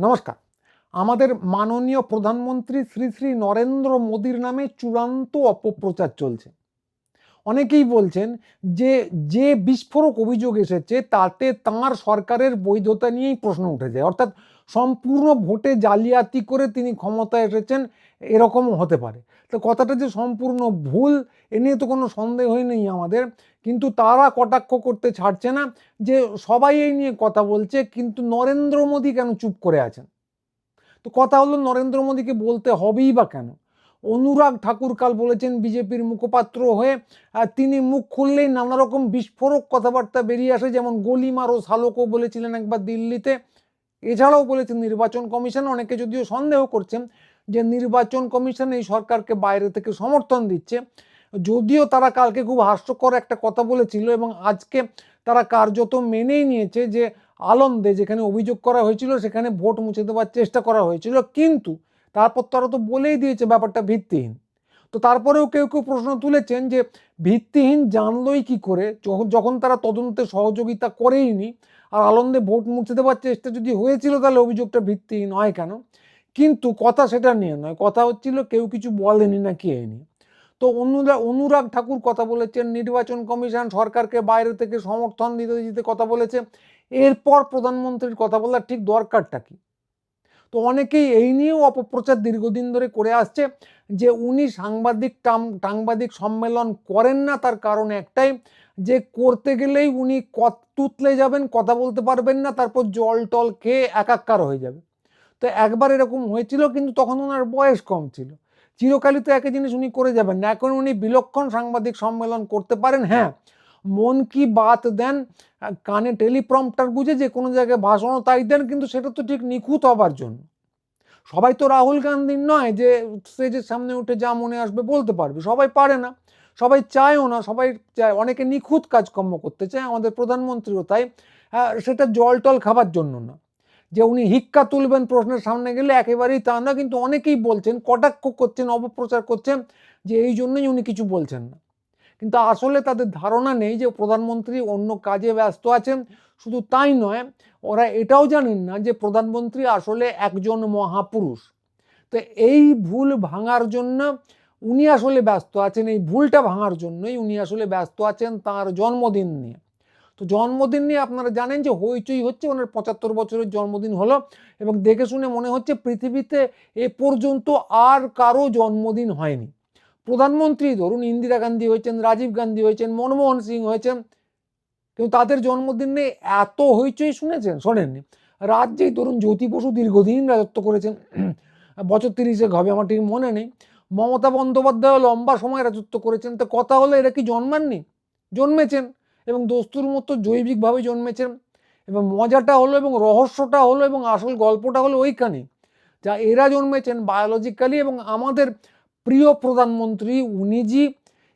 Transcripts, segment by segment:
নমস্কার। আমাদের মাননীয় প্রধানমন্ত্রী শ্রী শ্রী নরেন্দ্র মোদীর নামে চূড়ান্ত অপপ্রচার চলছে। অনেকেই বলছেন যে যে বিস্ফোরক অভিযোগ এসেছে তাতে তাঁর সরকারের বৈধতা নিয়েই প্রশ্ন উঠে যায় অর্থাৎ সম্পূর্ণ ভোটে জালিয়াতি করে তিনি ক্ষমতায় এসেছেন এরকমও হতে পারে। তো কথাটা যে সম্পূর্ণ ভুল, এ নিয়ে তো কোনো সন্দেহই নেই আমাদের। কিন্তু তারা কটাক্ষ করতে ছাড়ছে না যে সবাই এই নিয়ে কথা বলছে, কিন্তু নরেন্দ্র মোদী কেন চুপ করে আছেন? তো কথা হলো নরেন্দ্র মোদীকে বলতে হবেই বা কেন? অনুরাগ ঠাকুর কাল বলেছেন বিজেপির মুখপাত্র হয়ে তিনি মুখ খুললেই নানা রকম বিস্ফোরক কথাবার্তা বেরিয়ে আসে, যেমন গলিমারো সালোকও বলেছিলেন একবার দিল্লিতে। এছাড়াও বলেছেন নির্বাচন কমিশন, অনেকে যদিও সন্দেহ করছেন যে নির্বাচন কমিশন এই সরকারকে বাইরে থেকে সমর্থন দিচ্ছে। যদিও তারা কালকে খুব হাস্যকর একটা কথা বলেছিল এবং আজকে তারা কার্যত মেনেই নিয়েছে যে আনন্দে যেখানে অভিযোগ করা হয়েছিল, সেখানে ভোট মুছে দেওয়ার চেষ্টা করা হয়েছিল। কিন্তু তারপর তারা তো বলেই দিয়েছে ব্যাপারটা ভিত্তিহীন। তো তারপরেও কেউ কেউ প্রশ্ন তুলেছেন যে ভিত্তিহীন জানলই কি করে? যখন তারা তদন্তে সহযোগিতা করেইনি আর আনন্দে ভোট মুছে দেওয়ার চেষ্টা যদি হয়েছিল তাহলে অভিযোগটা ভিত্তিহীন হয় কেন? কিন্তু কথা সেটা নিয়ে নয়। কথা হচ্ছিল কেউ কিছু বলেনি না কে নিয়ে। তো অনুরাগ অনুরাগ ঠাকুর কথা বলেছেন, নির্বাচন কমিশন সরকারকে বাইরে থেকে সমর্থন দিতে দিতে কথা বলেছে। এরপর প্রধানমন্ত্রীর কথা বলার ঠিক দরকারটা কি? তো অনেকেই এই নিয়েও অপপ্রচার দীর্ঘদিন ধরে করে আসছে যে উনি সাংবাদিক টাম, সাংবাদিক সম্মেলন করেন না, তার কারণ একটাই যে করতে গেলেই উনি কত, তুতলে যাবেন, কথা বলতে পারবেন না, তারপর জল টল খেয়ে একাকার হয়ে যাবে। তো একবার এরকম হয়েছিল, কিন্তু তখন ওনার বয়স কম ছিল। চিরকালই তো একই জিনিস উনি করে যাবেন। না এখন উনি বিলক্ষণ সাংবাদিক সম্মেলন করতে পারেন হ্যাঁ। মন কি বাত দেন, কানে টেলিপ্রম্পটার গুজে যে কোনো জায়গায় ভাষণও তাই দেন, কিন্তু সেটা তো ঠিক নিখুঁত হবার জন্য। সবাই তো রাহুল গান্ধীর নয় যে স্টেজের সামনে উঠে যা মনে আসবে বলতে পারবে। সবাই পারে না। সবাই চায়ও না। সবাই চায় অনেকে নিখুঁত কাজকর্ম করতে চায়, আমাদের প্রধানমন্ত্রীও তাই। সেটা জল টল খাবার জন্য না। যে উনি হিক্কা তুলবেন প্রশ্নের সামনে গেলে একেবারেই তা না, কিন্তু অনেকেই বলছেন, কটাক্ষ করছেন, অপপ্রচার করছেন যে এই জন্যই উনি কিছু বলছেন না। কিন্তু আসলে তাদের ধারণা নেই যে প্রধানমন্ত্রী অন্য কাজে ব্যস্ত আছেন, শুধু তাই নয়, ওরা এটাও জানেন না যে প্রধানমন্ত্রী আসলে একজন মহাপুরুষ। তো এই ভুল ভাঙার জন্য উনি আসলে ব্যস্ত আছেন, এই ভুলটা ভাঙার জন্যই উনি আসলে ব্যস্ত আছেন তার জন্মদিন নিয়ে। তো জন্মদিন নিয়ে আপনারা জানেন যে হইচই হচ্ছে, ওনার পঁচাত্তর বছরের জন্মদিন হলো এবং দেখে শুনে মনে হচ্ছে পৃথিবীতে এ পর্যন্ত আর কারও জন্মদিন হয়নি। প্রধানমন্ত্রী ধরুন ইন্দিরা গান্ধী হয়েছেন, রাজীব গান্ধী হয়েছেন, মনমোহন সিং হয়েছেন, কিন্তু তাদের জন্মদিন নিয়ে এত হইচই শুনেছেন? শোনেননি। রাজ্যেই ধরুন জ্যোতি বসু দীর্ঘদিন রাজত্ব করেছেন। বছর তিরিশে হবে আমার ঠিক মনে নেই। মমতা বন্দ্যোপাধ্যায় লম্বা সময় রাজত্ব করেছেন। তো কথা হলো এরা কি জন্মাননি? জন্মেছেন। এবং দস্তুর মতো জৈবিকভাবে জন্মেছেন। এবং মজাটা হলো এবং রহস্যটা হলো এবং আসল গল্পটা হলো ওইখানে, যা এরা জন্মেছেন বায়োলজিক্যালি এবং আমাদের প্রিয় প্রধানমন্ত্রী উনি জি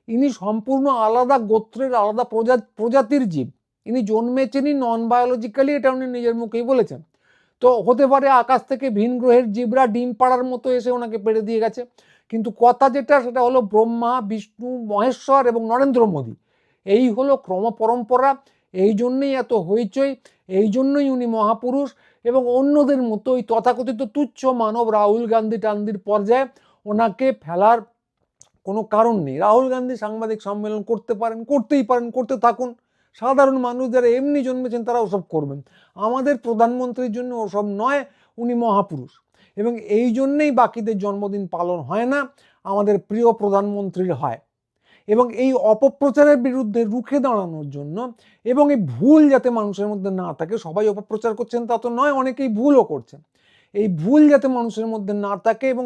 ইনি সম্পূর্ণ আলাদা গোত্রের, আলাদা প্রজা, প্রজাতির জীব। ইনি জন্মেছেনই নন বায়োলজিক্যালি এটা উনি নিজের মুখেই বলেছেন। তো হতে পারে আকাশ থেকে ভিন গ্রহের জীবরা ডিম পাড়ার মতো এসে ওনাকে পেড়ে দিয়ে গেছে। কিন্তু কথা যেটা, সেটা হলো ব্রহ্মা, বিষ্ণু, মহেশ্বর এবং নরেন্দ্র মোদী। এই হলো ক্রম পরম্পরা এই জন্যই এত হইচই, এই জন্যই উনি মহাপুরুষ এবং অন্যদের মতো ওই তথাকথিত তুচ্ছ মানব রাহুল গান্ধী টান্দির পর্যায়ে ওনাকে ফেলার কোনো কারণ নেই। রাহুল গান্ধী সাংবাদিক সম্মেলন করতে পারেন, করতেই পারেন, করতে থাকুন। সাধারণ মানুষ যারা এমনি জন্মেছেন তারা ওসব করবেন। আমাদের প্রধানমন্ত্রীর জন্য ওসব নয়, উনি মহাপুরুষ। এবং এই জন্যেই বাকিদের জন্মদিন পালন হয় না, আমাদের প্রিয় প্রধানমন্ত্রীর হয়। এবং এই অপপ্রচারের বিরুদ্ধে রুখে দাঁড়ানোর জন্য এবং এই ভুল যাতে মানুষের মধ্যে না থাকে, সবাই অপপ্রচার করছেন তা তো নয়, অনেকেই ভুলও করছেন। এই ভুল যাতে মানুষের মধ্যে না থাকে এবং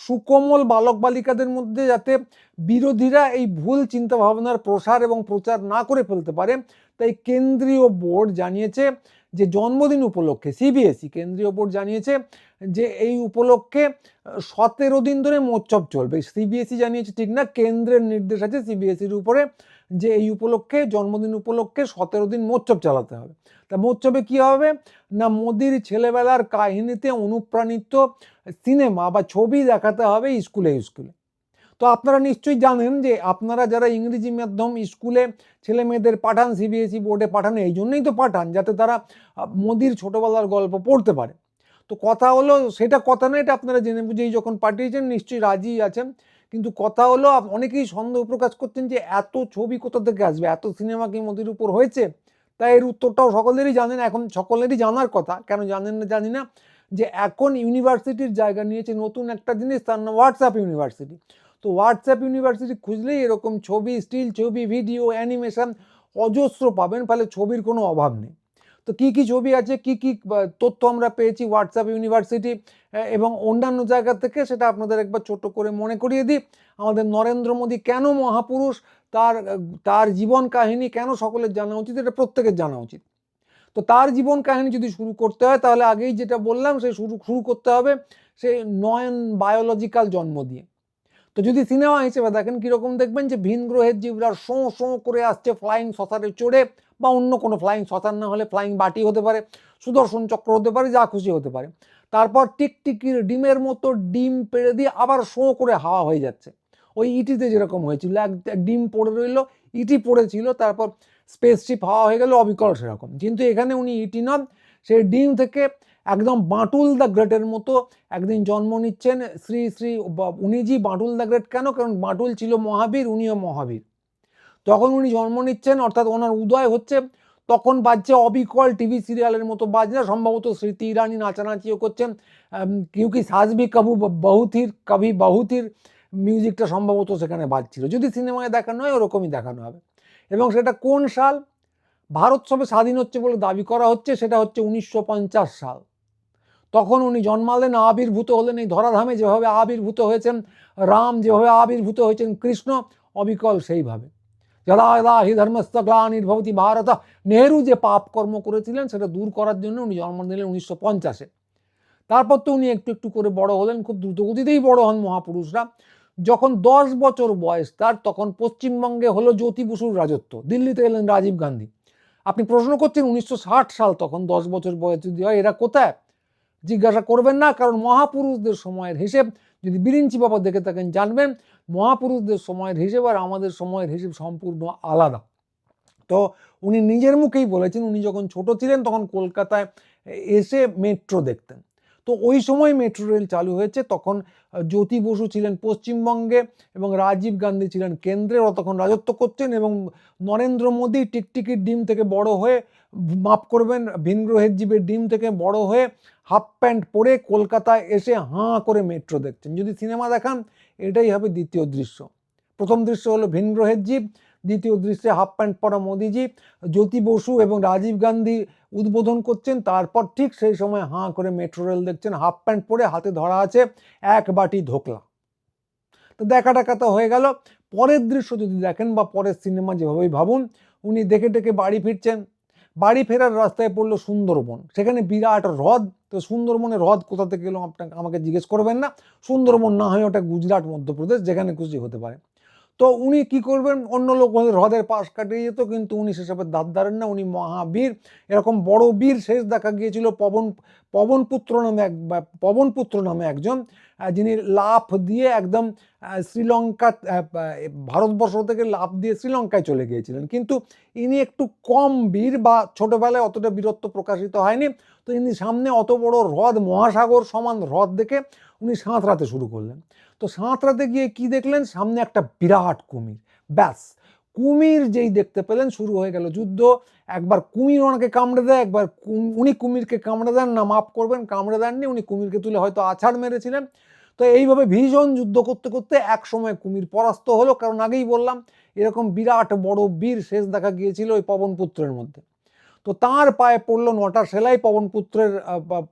সুকোমল বালক বালিকাদের মধ্যে যাতে বিরোধীরা এই ভুল চিন্তাভাবনার প্রসার এবং প্রচার না করে ফেলতে পারে, তাই কেন্দ্রীয় বোর্ড জানিয়েছে যে জন্মদিন উপলক্ষে সিবিএসই কেন্দ্রীয় বোর্ড জানিয়েছে যে এই উপলক্ষে সতেরো দিন ধরে মোচ্ছব চলবে। সিবিএসই জানিয়েছে ঠিক না, কেন্দ্রের নির্দেশ আছে সিবিএসইর উপরে। যে এই উপলক্ষে, জন্মদিন উপলক্ষে সতেরো দিন মোচ্ছব চালাতে হবে। তা মোচ্ছবে কি হবে? না মোদির ছেলেবেলার কাহিনীতে অনুপ্রাণিত সিনেমা বা ছবি দেখাতে হবে স্কুলে স্কুলে। তো আপনারা নিশ্চয়ই জানেন যে আপনারা যারা ইংরেজি মাধ্যম স্কুলে ছেলে মেয়েদের পাঠান সিবিএসই বোর্ডে পাঠান, এই জন্যই তো পাঠান, যাতে তারা মোদির ছোটোবেলার গল্প পড়তে পারে। তো কথা হলো, সেটা কথা না, এটা আপনারা জেনে বুঝেই যখন পাঠিয়েছেন, নিশ্চয়ই রাজি আছেন। কিন্তু কথা হলো অনেকেই সন্দেহ প্রকাশ করছেন যে এত ছবি কোথা থেকে আসবে? এত সিনেমা কি মোদির উপর হয়েছে? তাই এর উত্তরটাও সকলেরই জানেন, এখন সকলেরই জানার কথা। কেন জানেন না জানি না? যে এখন ইউনিভার্সিটির জায়গা নিয়েছে নতুন একটা জিনিস, তার নাম হোয়াটসঅ্যাপ ইউনিভার্সিটি তো হোয়াটসঅ্যাপ ইউনিভার্সিটি খুঁজলেই এরকম ছবি স্টিল ছবি ভিডিও অ্যানিমেশন অজস্র পাবেন, ফলে ছবির কোনো অভাব নেই। তো কি কি ছবি আছে, কি কি তথ্য আমরা পেয়েছি হোয়াটসঅ্যাপ ইউনিভার্সিটি এবং অন্যান্য জায়গা থেকে সেটা আপনাদের একবার ছোট করে মনে করিয়ে দিই। আমাদের নরেন্দ্র মোদী কেন মহাপুরুষ? তার তার জীবন কাহিনী কেন সকলের জানা উচিত? এটা প্রত্যেকের জানা উচিত। তো তার জীবন কাহিনী যদি শুরু করতে হয়, তাহলে আগেই যেটা বললাম, সে শুরু শুরু করতে হবে সে নয়ন বায়োলজিক্যাল জন্ম দিয়ে। তো যদি সিনেমা হিসেবে দেখেন, কীরকম দেখবেন যে ভিন গ্রহের জীবরা শোঁ শোঁ করে আসছে ফ্লাইং সসারে চড়ে বা অন্য কোনো ফ্লাইং সসার না হলে ফ্লাইং বাটি হতে পারে, সুদর্শন চক্র হতে পারে, যা খুশি হতে পারে। তারপর টিকটিকির ডিমের মতো ডিম পেড়ে দিয়ে আবার শো করে হাওয়া হয়ে যাচ্ছে। ওই ইটিতে যেরকম হয়েছিল, এক ডিম পড়ে রইল, ইটি পড়েছিল, তারপর স্পেসশিপ হাওয়া হয়ে গেল, অবিকল সেরকম। কিন্তু এখানে উনি ইটি নন সেই ডিম থেকে একদম বাঁটুল দ্য গ্রেটের মতো একদিন জন্ম নিচ্ছেন শ্রী শ্রী বা- উনিজি বাঁটুল দ্য গ্রেট কেন? কারণ বাঁটুল ছিল মহাবীর, উনিও মহাবীর। তখন উনি জন্ম নিচ্ছেন, অর্থাৎ ওনার উদয় হচ্ছে, তখন বাজছে অবিকল টিভি সিরিয়ালের মতো বাজনা, সম্ভবত স্মৃতি ইরানি নাচানাচিও করছেন কিউকি সাজবি কবু বহুথির, কবি বহুথির মিউজিকটা সম্ভবত সেখানে বাজছিল। যদি সিনেমায় দেখানো হয়, ওরকমই দেখানো হবে। এবং সেটা কোন সাল? ভারত সবে স্বাধীন হচ্ছে বলে দাবি করা হচ্ছে, সেটা হচ্ছে উনিশশো পঞ্চাশ সাল। তখন উনি জন্মালেন, আবির্ভূত হলেন এই ধরাধামে, যেভাবে আবির্ভূত হয়েছেন রাম, যেভাবে আবির্ভূত হয়েছেন কৃষ্ণ, অবিকল সেইভাবে। যদা যদা হি ধর্মস্থ গ্লানির্ভবতী ভারত নেহরু যে পাপ কর্ম করেছিলেন, সেটা দূর করার জন্য উনি জন্ম নিলেন উনিশশো পঞ্চাশে। তারপর তো উনি একটু একটু করে বড় হলেন, খুব দ্রুতগতিতেই বড় হন মহাপুরুষরা। যখন দশ বছর বয়স তার, তখন পশ্চিমবঙ্গে হলো জ্যোতি বসুর রাজত্ব। দিল্লিতে এলেন রাজীব গান্ধী। আপনি প্রশ্ন করছেন উনিশশো ষাট সাল তখন দশ বছর বয়স যদি হয়, এরা কোথায়? জিজ্ঞাসা করবেন না, কারণ মহাপুরুষদের সময়ের হিসেব যদি বিরিঞ্চি বাবা দেখে থাকেন, জানবেন মহাপুরুষদের সময়ের হিসেব আর আমাদের সময়ের হিসেব সম্পূর্ণ আলাদা। তো উনি নিজের মুখেই বলেছেন, উনি যখন ছোট ছিলেন তখন কলকাতায় এসে মেট্রো দেখতেন। তো ওই সময় মেট্রো রেল চালু হয়েছে, তখন জ্যোতি বসু ছিলেন পশ্চিমবঙ্গে এবং রাজীব গান্ধী ছিলেন কেন্দ্রে। ওরা তখন রাজত্ব করছেন এবং নরেন্দ্র মোদী টিকটিকির ডিম থেকে বড় হয়ে মাপ করবেন ভিনগ্রহের জীবের ডিম থেকে বড় হয়ে হাফ প্যান্ট পরে কলকাতায় এসে হাঁ করে মেট্রো দেখছেন। যদি সিনেমা দেখান, এটাই হবে দ্বিতীয় দৃশ্য। প্রথম দৃশ্য হলো ভিনগ্রহের জীব দ্বিতীয় দৃশ্যে হাফ প্যান্ট পরা মোদিজি, জ্যোতি বসু এবং রাজীব গান্ধী উদ্বোধন করছেন। তারপর ঠিক সেই সময় হাঁ করে মেট্রো রেল দেখছেন হাফ প্যান্ট পরে হাতে ধরা আছে এক বাটি ধোকলা। তো দেখা টাকা তো হয়ে গেল। পরের দৃশ্য যদি দেখেন বা পরের সিনেমা যেভাবেই ভাবুন, উনি দেখে দেখে বাড়ি ফিরছেন। বাড়ি ফেরার রাস্তায় পড়ল সুন্দরবন। সেখানে বিরাট হ্রদ। তো সুন্দরবনের হ্রদ কোথা থেকে এলো, আপনাকে আমাকে জিজ্ঞেস করবেন না। সুন্দরবন না হয় ওটা গুজরাট, মধ্যপ্রদেশ, যেখানে খুশি হতে পারে। তো উনি কি করবেন? অন্য লোক হ্রদের পাশ কাটিয়ে যেত, কিন্তু উনি সেসবের দাঁত দাঁড়েন না, উনি মহাবীর। এরকম বড় বীর শেষ দেখা গিয়েছিল পবন, পবনপুত্র নামে এক পবনপুত্র নামে একজন যিনি লাফ দিয়ে একদম শ্রীলঙ্কা ভারতবর্ষ থেকে লাফ দিয়ে শ্রীলঙ্কায় চলে গিয়েছিলেন। কিন্তু ইনি একটু কম বীর বা ছোটবেলায় অতটা বীরত্ব প্রকাশিত হয়নি। তো ইনি সামনে অত বড় হ্রদ, মহাসাগর সমান হ্রদ দেখে উনি সাঁতরাতে শুরু করলেন। তো সাঁতরাতে গিয়ে কি দেখলেন? সামনে একটা বিরাট কুমির। ব্যাস, কুমির যেই দেখতে পেলেন, শুরু হয়ে গেল যুদ্ধ। একবার কুমির ওনাকে কামড়ে দেয়, একবার উনি কুমিরকে কামড়ে দেন, না মাফ করবেন, কামড়ে দেননি, উনি কুমিরকে তুলে হয়তো আছাড় মেরেছিলেন। তো এইভাবে ভীষণ যুদ্ধ করতে করতে এক সময় কুমির পরাস্ত হলো, কারণ আগেই বললাম, এরকম বিরাট বড় বীর শেষ দেখা গিয়েছিল ওই পবনপুত্রের মধ্যে। তো তার পায়ে পড়ল নটা সেলাই পবনপুত্রের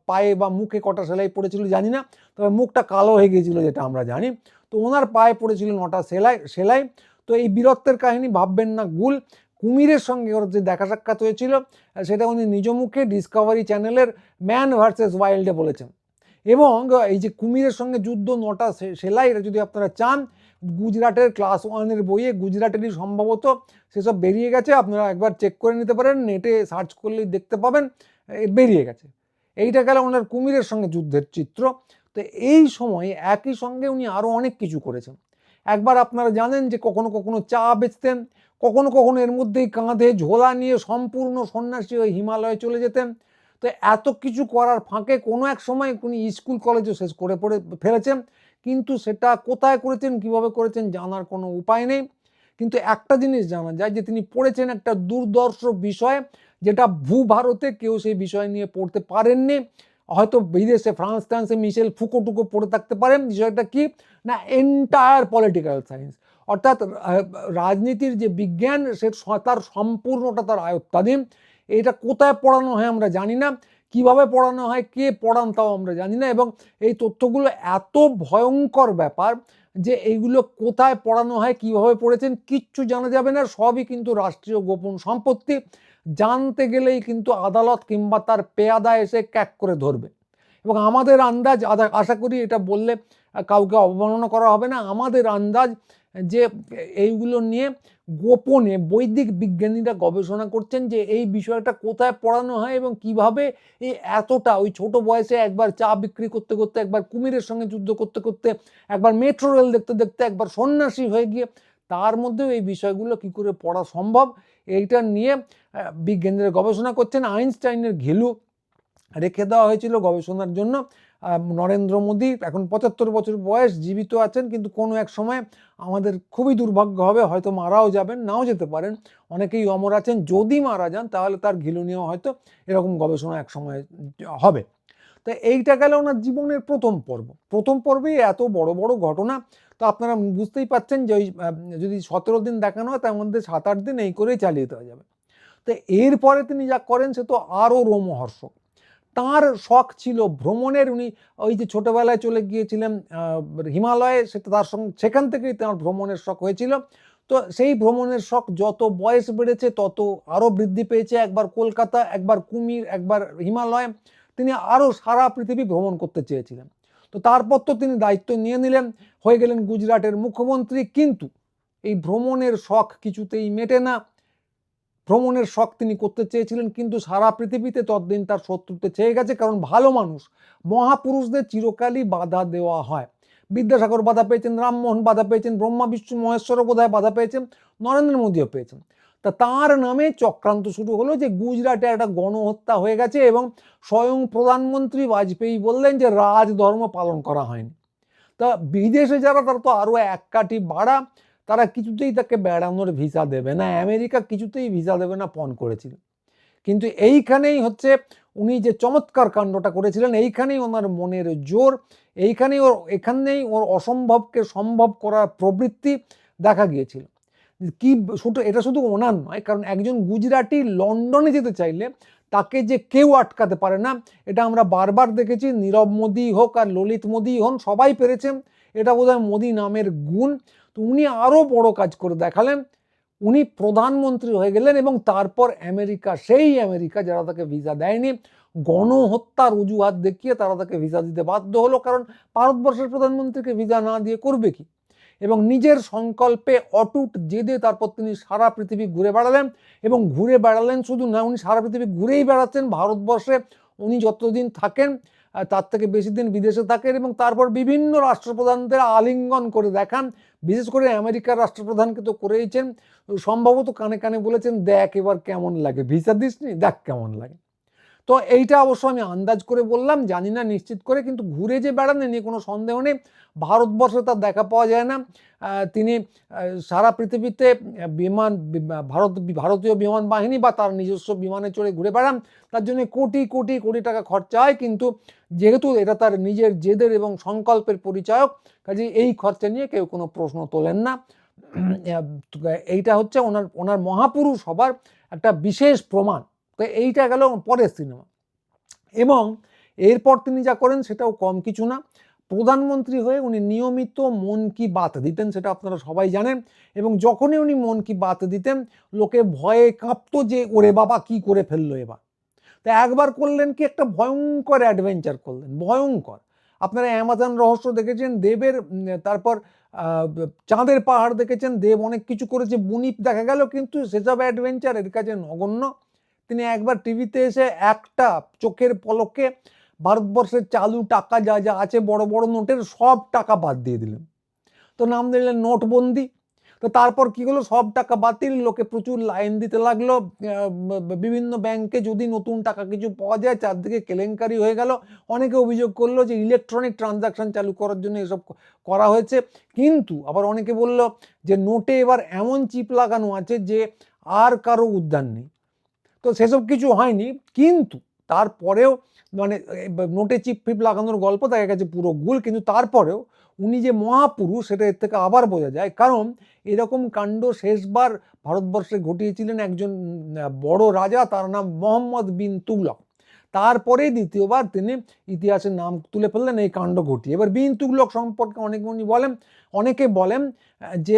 পায়ে বা মুখে কটা সেলাই পড়েছিল, জানি না। তবে মুখটা কালো হয়ে গিয়েছিল, যেটা আমরা জানি। তো ওনার পায়ে পড়েছিল নটা সেলাই সেলাই। তো এই বীরত্বের কাহিনী ভাববেন না, গুল। কুমিরের সঙ্গে ওর যে দেখা সাক্ষাৎ হয়েছিল সেটা উনি নিজ মুখে ডিসকভারি চ্যানেলের ম্যান ভার্সেস ওয়াইল্ডে বলেছেন। এবং এই যে কুমিরের সঙ্গে যুদ্ধ, নটা সেলাই, এটা যদি আপনারা চান গুজরাটের ক্লাস ওয়ানের বইয়ে গুজরাটেরই সম্ভবত সেসব বেরিয়ে গেছে। আপনারা একবার চেক করে নিতে পারেন নেটে সার্চ করলেই দেখতে পাবেন বেরিয়ে গেছে। এইটা গেল ওনার কুমিরের সঙ্গে যুদ্ধের চিত্র। তো এই সময়ে একই সঙ্গে উনি আরও অনেক কিছু করেছেন। একবার আপনারা জানেন যে কখনো কখনো চা বেচতেন, কখনো কখনো এর মধ্যেই কাঁধে ঝোলা নিয়ে সম্পূর্ণ সন্ন্যাসী হয়ে হিমালয়ে চলে যেতেন। তো এত কিছু করার ফাঁকে কোনো এক সময় উনি স্কুল কলেজও শেষ করে পড়ে ফেলেছেন। কিন্তু সেটা কোথায় করেছেন, কীভাবে করেছেন জানার কোনো উপায় নেই। কিন্তু একটা জিনিস জানা যায় যে, তিনি পড়েছেন একটা দুর্দর্শ বিষয়, যেটা ভূভারতে কেউ সেই বিষয় নিয়ে পড়তে পারেননি। হয়তো বিদেশে, ফ্রান্স, ফ্রান্সে মিশেল ফুকো টুকো পড়ে থাকতে পারেন। বিষয়টা কি? না এন্টায়ার পলিটিক্যাল সায়েন্স অর্থাৎ রাজনীতির যে বিজ্ঞান সে, তার সম্পূর্ণটা তার আয়ত্তাধীন। এটা কোথায় পড়ানো হয় আমরা জানি না। কীভাবে পড়ানো হয়, কে পড়ান তাও আমরা জানি না এবং এই তথ্যগুলো এত ভয়ঙ্কর ব্যাপার যে এইগুলো কোথায় পড়ানো হয়, কীভাবে পড়েছেন কিচ্ছু জানা যাবে না সবই কিন্তু রাষ্ট্রীয় গোপন সম্পত্তি। জানতে গেলেই কিন্তু আদালত কিংবা তার পেয়াদা এসে ক্যাক করে ধরবে। এবং আমাদের আন্দাজ আশা করি এটা বললে কাউকে অবমাননা করা হবে না। আমাদের আন্দাজ যে, এইগুলো নিয়ে গোপনে বৈদিক বিজ্ঞানীরা গবেষণা করছেন যে এই বিষয়টা কোথায় পড়ানো হয় এবং কীভাবে এই এতটা ওই ছোট বয়সে একবার চা বিক্রি করতে করতে, একবার কুমিরের সঙ্গে যুদ্ধ করতে করতে, একবার মেট্রো রেল দেখতে দেখতে একবার সন্ন্যাসী হয়ে গিয়ে তার মধ্যেও এই বিষয়গুলো কি করে পড়া সম্ভব? এইটা নিয়ে বিজ্ঞানীরা গবেষণা করছেন। আইনস্টাইনের ঘেলু রেখে দেওয়া হয়েছিল গবেষণার জন্য। নরেন্দ্র মোদী এখন পঁচাত্তর বছর বয়স, জীবিত আছেন, কিন্তু কোনো এক সময় আমাদের খুবই দুর্ভাগ্য হবে, হয়তো মারাও যাবেন, নাও যেতে পারেন। অনেকেই অমর আছেন, যদি মারা যান, তাহলে তার ঘিলু নিয়েও হয়তো এরকম গবেষণা এক সময় হবে। তো এইটা গেল ওনার জীবনের প্রথম পর্ব। প্রথম পর্বেই এত বড় বড় ঘটনা, তো আপনারা বুঝতেই পাচ্ছেন যে ওই যদি সতেরো দিন দেখানো হয়, তার মধ্যে সাত আট দিন এই করেই চালিয়ে দেওয়া যাবে। তো এরপরে তিনি যা করেন, সে তো আরও রোমহর্ষক। তার শখ ছিল ভ্রমণের। উনি ওই যে ছোটবেলায় চলে গিয়েছিলেন হিমালয়ে, সেটা তার সঙ্গে, সেখান থেকেই তার ভ্রমণের শখ হয়েছিল। তো সেই ভ্রমণের শখ যত বয়স বেড়েছে, তত আরও বৃদ্ধি পেয়েছে। একবার কলকাতা, একবার কুমির, একবার হিমালয়, তিনি আরও সারা পৃথিবী ভ্রমণ করতে চেয়েছিলেন। তো তারপর তো তিনি দায়িত্ব নিয়ে নিলেন, হয়ে গেলেন গুজরাটের মুখ্যমন্ত্রী। কিন্তু এই ভ্রমণের শখ কিছুতেই মেটে না। ভ্রমণের শখ তিনি করতে চেয়েছিলেন, কিন্তু সারা পৃথিবীতে ততদিন তার শত্রুতে চেয়ে গেছে, কারণ ভালো মানুষ, মহাপুরুষদের চিরকালই বাধা দেওয়া হয়। বিদ্যাসাগর বাধা পেয়েছেন, রামমোহন বাধা পেয়েছেন, ব্রহ্মা, বিষ্ণু, মহেশ্বরও বোধহয় বাধা পেয়েছেন, নরেন্দ্র মোদীও পেয়েছেন। তা তার নামে চক্রান্ত শুরু হলো যে গুজরাটে একটা গণহত্যা হয়ে গেছে এবং স্বয়ং প্রধানমন্ত্রী বাজপেয়ী বললেন যে রাজধর্ম পালন করা হয়নি। তা বিদেশে যারা, তারা তো আরও এক কাঠি বাড়া তারা কিছুতেই তাকে বেড়ানোর ভিসা দেবে না। আমেরিকা কিছুতেই ভিসা দেবে না, পণ করেছিল। কিন্তু এইখানেই হচ্ছে উনি যে চমৎকার কাণ্ডটা করেছিলেন, এইখানেই ওনার মনের জোর, এইখানেই ওর, এখানেই ওর অসম্ভবকে সম্ভব করার প্রবৃত্তি দেখা গিয়েছিল। কি শুধু, এটা শুধু ওনার নয়, কারণ একজন গুজরাটি লন্ডনে যেতে চাইলে তাকে যে কেউ আটকাতে পারে না, এটা আমরা বারবার দেখেছি। নীরব মোদী হোক আর ললিত মোদী হন, সবাই পেরেছেন। এটা বোধহয় মোদী নামের গুণ। তো উনি আরও বড় কাজ করে দেখালেন। উনি প্রধানমন্ত্রী হয়ে গেলেন এবং তারপর আমেরিকা, সেই আমেরিকা যারা তাকে ভিসা দেয়নি গণহত্যার অজুহাত দেখিয়ে তারা তাকে ভিসা দিতে বাধ্য হলো, কারণ ভারতবর্ষের প্রধানমন্ত্রীকে ভিসা না দিয়ে করবে কি? এবং নিজের সংকল্পে অটুট জেদে তারপর তিনি সারা পৃথিবী ঘুরে বেড়ালেন এবং ঘুরে বেড়ালেন শুধু না, উনি সারা পৃথিবী ঘুরেই বেড়াচ্ছেন ভারতবর্ষে। উনি যতদিন থাকেন তার থেকে বেশি দিন বিদেশে থাকেন এবং তারপর বিভিন্ন রাষ্ট্রপ্রধানদের আলিঙ্গন করে দেখান। বিশেষ করে আমেরিকার রাষ্ট্রপ্রধানকে তো করেইছেন। সম্ভবত কানে কানে বলেছেন, দেখ এবার কেমন লাগে, ভিসা দিসনি? দেখ কেমন লাগে। তো এইটা অবশ্য আমি আন্দাজ করে বললাম, জানি না নিশ্চিত করে, কিন্তু ঘুরে যে বেড়ান নিয়ে কোনো সন্দেহ নেই, ভারতবর্ষে তার দেখা পাওয়া যায় না। তিনি সারা পৃথিবীতে বিমান ভারত, ভারতীয় বিমান বাহিনী বা তার নিজস্ব বিমানে চড়ে ঘুরে বেড়ান, তার জন্য কোটি কোটি কোটি টাকা খরচা হয়, কিন্তু যেহেতু এটা তার নিজের জেদের এবং সংকল্পের পরিচায়ক কাজে এই খরচা নিয়ে কেউ কোনো প্রশ্ন তোলেন না। এইটা হচ্ছে ওনার ওনার মহাপুরুষ হবার একটা বিশেষ প্রমাণ। তো এইটা গেল পরের সিনেমা। এবং এরপর তিনি যা করেন সেটাও কম কিছু না। প্রধানমন্ত্রী হয়ে উনি নিয়মিত মন কি বাত দিতেন সেটা আপনারা সবাই জানেন। এবং যখনই উনি মন কি বাত দিতেন, লোকে ভয়ে কাঁপতো যে, ওরে বাবা, কি করে ফেলল এবার? তা একবার করলেন কি, একটা ভয়ঙ্কর অ্যাডভেঞ্চার করলেন, ভয়ঙ্কর। আপনারা অ্যামাজন রহস্য দেখেছেন, দেবের তারপর চাঁদের পাহাড় দেখেছেন, দেব অনেক কিছু করেছে বুনিপ দেখা গেল, কিন্তু সেসব অ্যাডভেঞ্চার এর কাছে নগণ্য। তিনি একবার টিভিতে এসে একটা চোখের পলকে ভারতবর্ষের চালু টাকা যা যা আছে বড় বড় নোটের সব টাকা বাদ দিয়ে দিলেন। তো নাম দিলেন নোটবন্দি। তো তারপর কি হলো? সব টাকা বাতিল, লোকে প্রচুর লাইন দিতে লাগল। বিভিন্ন ব্যাংকে যদি নতুন টাকা কিছু পাওয়া যায়, চারদিকে কেলেঙ্কারি হয়ে গেল। অনেকে অভিযোগ করল যে ইলেকট্রনিক ট্রানজাকশন চালু করার জন্য এসব করা হয়েছে। কিন্তু আবার অনেকে বলল যে নোটে এবার এমন চিপ লাগানো আছে যে আর কারও উদ্যান নেই। তো সেসব কিছু হয়নি। কিন্তু তারপরেও মানে নোটে চিপ ফিপ লাগানোর গল্প দেখা গেছে পুরো গুল। কিন্তু তারপরেও উনি যে মহাপুরুষ, সেটা এর থেকে আবার বোঝা যায়। কারণ এরকম কাণ্ড শেষবার ভারতবর্ষে ঘটিয়েছিলেন একজন বড় রাজা, তার নাম মোহাম্মদ বিন তুগলক। তারপরে দ্বিতীয়বার তিনি ইতিহাসের নাম তুলে ফেললেন, এই কাণ্ড ঘটিয়ে। এবার বিন তুগলক সম্পর্কে অনেকে উনি বলেন, অনেকে বলেন যে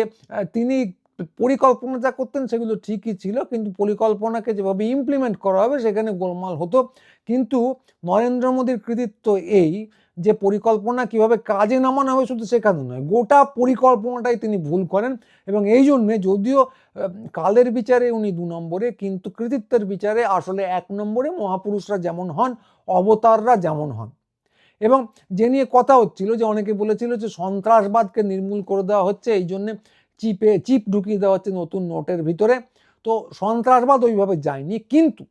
তিনি পরিকল্পনা যা করতেন সেগুলো ঠিকই ছিল, কিন্তু পরিকল্পনাকে যেভাবে ইমপ্লিমেন্ট করা হবে সেখানে গোলমাল হতো। কিন্তু নরেন্দ্র মোদীর কৃতিত্ব এই যে পরিকল্পনা কীভাবে কাজে নামানো হবে শুধু সেখানে নয়, গোটা পরিকল্পনাটাই তিনি ভুল করেন এবং এই জন্যে যদিও কালের বিচারে উনি দু নম্বরে, কিন্তু কৃতিত্বের বিচারে আসলে এক নম্বরে মহাপুরুষরা যেমন হন, অবতাররা যেমন হন। এবং যে নিয়ে কথা হচ্ছিল, যে অনেকে বলেছিল যে সন্ত্রাসবাদকে নির্মূল করে দেওয়া হচ্ছে, এই জন্যে চিপে, চিপ ঢুকিয়ে দেওয়া হচ্ছে নতুন নোটের ভিতরে। তো সন্ত্রাসবাদ ওইভাবে যায়নি, কিন্তু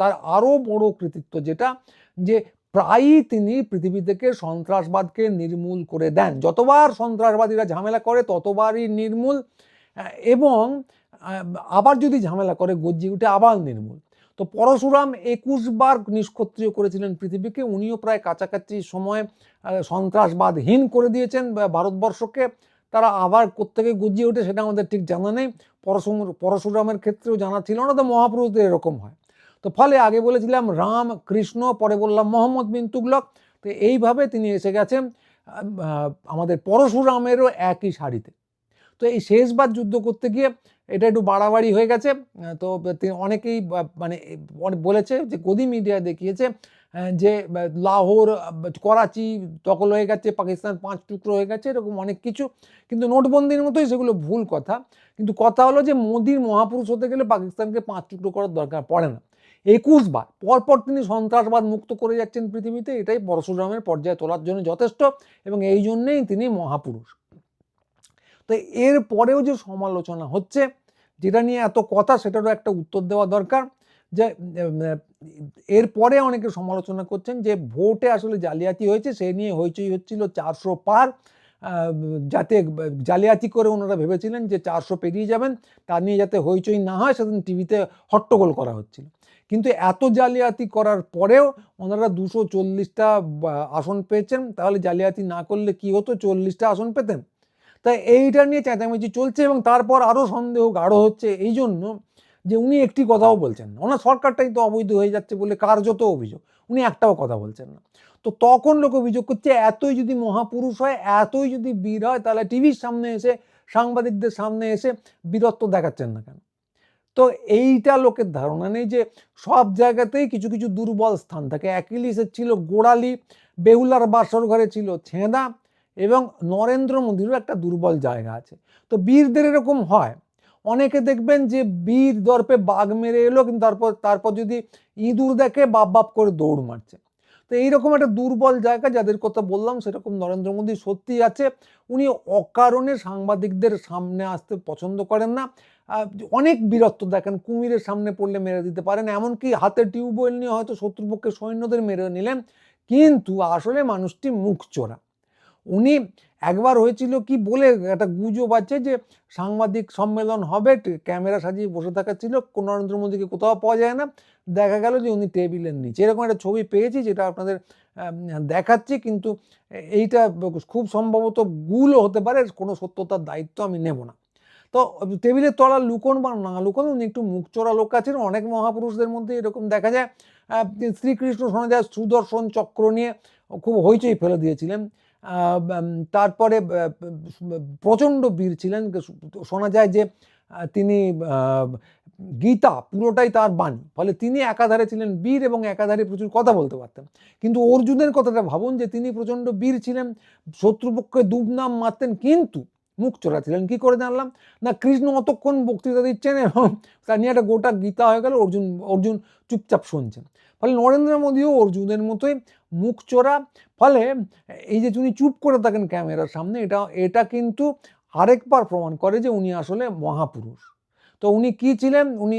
তার আরও বড় কৃতিত্ব যেটা, যে প্রায়ই তিনি পৃথিবী থেকে সন্ত্রাসবাদকে নির্মূল করে দেন। যতবার সন্ত্রাসবাদীরা ঝামেলা করে, ততবারই নির্মূল। এবং আবার যদি ঝামেলা করে, গজ্জি উঠে আবার নির্মূল। তো পরশুরাম একুশ বার নিষ্ক্রিয় করেছিলেন পৃথিবীকে। উনিও প্রায় কাছাকাছি সময়ে সন্ত্রাসবাদহীন করে দিয়েছেন ভারতবর্ষকে। তারা আবার কোত্থেকে গুজিয়ে ওঠে সেটা আমাদের ঠিক জানা নেই। পরশুম, পরশুরামের ক্ষেত্রেও জানা ছিল না, তো মহাপুরুষদের এরকম হয়। তো ফলে আগে বলেছিলাম, রাম, কৃষ্ণ, পরে বললাম মোহাম্মদ বিন তুগলক। তো এইভাবে তিনি এসে গেছেন আমাদের পরশুরামেরও একই শাড়িতে তো এই শেষবার যুদ্ধ করতে গিয়ে এটা একটু বাড়াবাড়ি হয়ে গেছে। তো অনেকেই মানে বলেছে যে গদি মিডিয়া দেখিয়েছে যে লাহোর করাচি দখল হয়ে গেছে, পাকিস্তান পাঁচ টুকরো হয়ে গেছে, এরকম অনেক কিছু। কিন্তু নোটবন্দির মতোই সেগুলো ভুল কথা। কিন্তু কথা হলো যে, মোদির মহাপুরুষ হতে গেলে পাকিস্তানকে পাঁচ টুকরো করার দরকার পড়ে না। একুশ বার, পরপর তিনি সন্ত্রাসবাদ মুক্ত করে যাচ্ছেন পৃথিবীতে, এটাই পরশুরামের পর্যায়ে তোলার জন্য যথেষ্ট এবং এই জন্যেই তিনি মহাপুরুষ। তো এর পরেও যে সমালোচনা হচ্ছে, যেটা নিয়ে এত কথা, সেটারও একটা উত্তর দেওয়া দরকার। যে উম, এর পরে অনেকে সমালোচনা করছেন যে ভোটে আসলে জালিয়াতি হয়েছে সে নিয়ে হইচই হচ্ছিল চারশো পার যাতে জালিয়াতি করে ওনারা ভেবেছিলেন যে চারশো পেরিয়ে যাবেন তা নিয়ে যাতে হইচই না হয় সেদিন টিভিতে হট্টগোল করা হচ্ছিল। কিন্তু এত জালিয়াতি করার পরেও ওনারা দুশো চল্লিশটা আসন পেয়েছেন তাহলে জালিয়াতি না করলে কি হতো? চল্লিশটা আসন পেতেন। তাই এইটা নিয়ে চেঁচামেচি চলছে এবং তারপর আরও সন্দেহ গাঢ় হচ্ছে এই জন্য যে উনি একটি কথাও বলছেন না। ওনার সরকারটাই তো অবৈধ হয়ে যাচ্ছে বলে কার্যত অভিযোগ। উনি একটাও কথা বলছেন না। তো তখন লোক অভিযোগ করছে, এতই যদি মহাপুরুষ হয়, এতই যদি বীর হয়, তাহলে টিভির সামনে এসে, সাংবাদিকদের সামনে এসে বীরত্ব দেখাচ্ছেন না কেন? তো এইটা লোকের ধারণা নেই যে সব জায়গাতেই কিছু কিছু দুর্বল স্থান থাকে। অ্যাকিলিসের ছিল গোড়ালি, বেহুলার বাসর ঘরে ছিল ছেঁদা এবং নরেন্দ্র মোদীরও একটা দুর্বল জায়গা আছে। তো বীরদের এরকম হয় অনেকে দেখবেন যে বীর দর্পে বাঘ মেরে এলো, কিন্তু তারপর তারপর যদি ইঁদুর দেখে বাপ বাপ করে দৌড় মারছে। তো এইরকম একটা দুর্বল জায়গা যাদের কথা বললাম, সেরকম নরেন্দ্র মোদী সত্যি আছে। উনি অকারণে সাংবাদিকদের সামনে আসতে পছন্দ করেন না। অনেক বীরত্ব দেখেন, কুমিরের সামনে পড়লে মেরে দিতে পারেন, এমনকি হাতে টিউবওয়েল নিয়ে হয়তো শত্রুপক্ষের সৈন্যদের মেরে নিলেন। কিন্তু আসলে মানুষটি মুখ চোরা। উনি একবার হয়েছিল কি বলে একটা গুজব আছে যে সাংবাদিক সম্মেলন হবে ক্যামেরা সাজিয়ে বসে থাকা ছিল নরেন্দ্র মোদীকে কোথাও পাওয়া যায় না। দেখা গেল যে উনি টেবিলের নিচে। এরকম একটা ছবি পেয়েছি যেটা আপনাদের দেখাচ্ছি, কিন্তু এইটা খুব সম্ভবত গুলও হতে পারে, কোনো সত্যতার দায়িত্ব আমি নেব না। তো টেবিলের তলা লুকোন বা না লুকোন, উনি একটু মুখ চোরা লোক আছেন, অনেক মহাপুরুষদের মধ্যে এরকম দেখা যায়। শ্রীকৃষ্ণ শোনা যায় সুদর্শন চক্র নিয়ে খুব হইচই ফেলে দিয়েছিলেন। তারপরে প্রচণ্ড বীর ছিলেন। শোনা যায় যে তিনি গীতা পুরোটাই তার বাণী। ফলে তিনি একাধারে ছিলেন বীর এবং একাধারে প্রচুর কথা বলতে পারতেন। কিন্তু অর্জুনের কথাটা ভাবুন যে, তিনি প্রচণ্ড বীর ছিলেন, শত্রুপক্ষে দুবনাম মারতেন, কিন্তু মুখ চোরা ছিলেন। কি করে জানলাম? না, কৃষ্ণ অতক্ষণ বক্তৃতা দিচ্ছেন এবং তার নিয়ে একটা গোটা গীতা হয়ে গেল, অর্জুন অর্জুন চুপচাপ শুনছেন। ফলে নরেন্দ্র মোদীও অর্জুনের মতোই মুখ চোরা। ফলে এই যে উনি চুপ করে থাকেন ক্যামেরার সামনে, এটা এটা কিন্তু আরেকবার প্রমাণ করে যে উনি আসলে মহাপুরুষ। তো উনি কি ছিলেন? উনি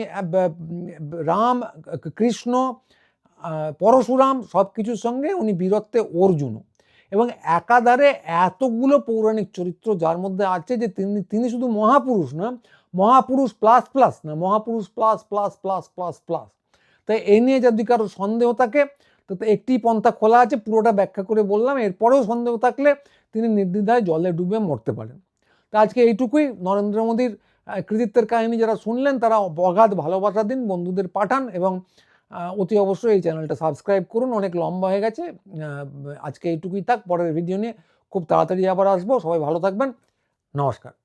রাম, কৃষ্ণ পরশুরাম সব কিছুর সঙ্গে উনি বীরত্বে অর্জুন। এবং একাধারে এতগুলো পৌরাণিক চরিত্র যার মধ্যে আছে যে তিনি তিনি শুধু মহাপুরুষ না, মহাপুরুষ প্লাস প্লাস না, মহাপুরুষ plus plus plus plus plus তাই এই নিয়ে যদি কারও সন্দেহ থাকে তো তো একটি পন্থা খোলা আছে, পুরোটা ব্যাখ্যা করে বললাম। এরপরেও সন্দেহ থাকলে তিনি নির্দ্বিধায় জলে ডুবে মরতে পারেন। তা আজকে এইটুকুই। নরেন্দ্র মোদীর কৃতিত্বের কাহিনী যারা শুনলেন, তারা অগাধ ভালোবাসা দিন, বন্ধুদের পাঠান এবং অতি অবশ্যই এই চ্যানেলটা সাবস্ক্রাইব করুন। অনেক লম্বা হয়ে গেছে। আজকে এইটুকুই থাক। পরের ভিডিও নিয়ে খুব তাড়াতাড়ি আবার আসব। সবাই ভালো থাকবেন। নমস্কার।